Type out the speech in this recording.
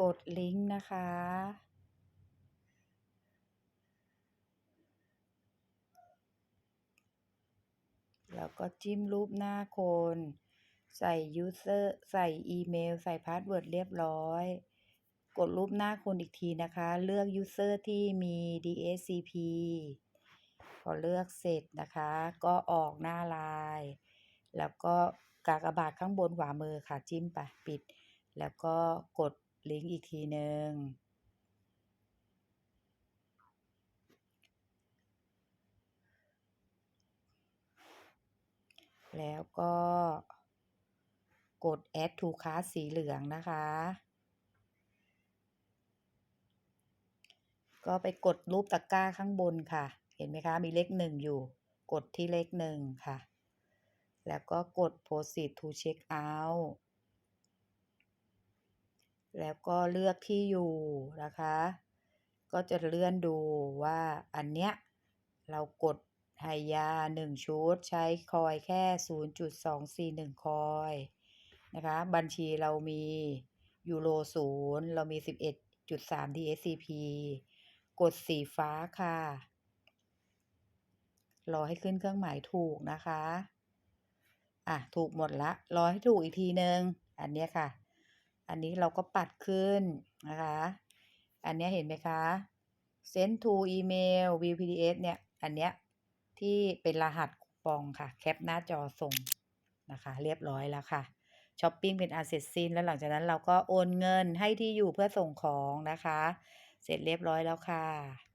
กดลิงก์นะคะ แล้วก็จิ้มรูปหน้าคน ใส่ยูเซอร์ใส่อีเมล ใส่พาสเวิร์ดเรียบร้อย กดรูปหน้าคนอีกทีนะคะ เลือกยูเซอร์ที่มี DHCP พอเลือกเสร็จนะคะ ก็ออกหน้าลน์แล้วก็กากบาทข้างบนขวามือค่ะจิ้มไปปิด แล้วก็กด ลิงก์อีกทีหนึ่งแล้วก็กด add to cart สีเหลืองนะคะ ก็ไปกดรูปตะกร้าข้างบนค่ะ เห็นไหมคะ มีเลขหนึ่งอยู่ กดที่เลขหนึ่งค่ะ แล้วก็กด proceed to check out แล้วก็เลือกที่อยู่นะคะ ก็จะเลื่อนดูว่าอันเนี้ยเรากดไฮยา 1 ชุด ใช้คอยแค่ 0.241 คอยนะคะ บัญชีเรามียูโรศูนย์เรามี 11.3 DSCP กดสีฟ้าค่ะ รอให้ขึ้นเครื่องหมายถูกนะคะ อะ ถูกหมดละ รอให้ถูกอีกทีนึง อันเนี้ยค่ะ อันนี้เราก็ปัดขึ้นนะคะ อันนี้เห็นไหมคะ send to email view pdf เนี่ย อันเนี้ยที่เป็นรหัสคูปองค่ะ แคปหน้าจอส่งนะคะ เรียบร้อยแล้วค่ะ ช้อปปิ้งเป็นอาเสร็จสิ้นแล้วหลังจากนั้นเราก็โอนเงินให้ที่อยู่เพื่อส่งของนะคะ เสร็จเรียบร้อยแล้วค่ะ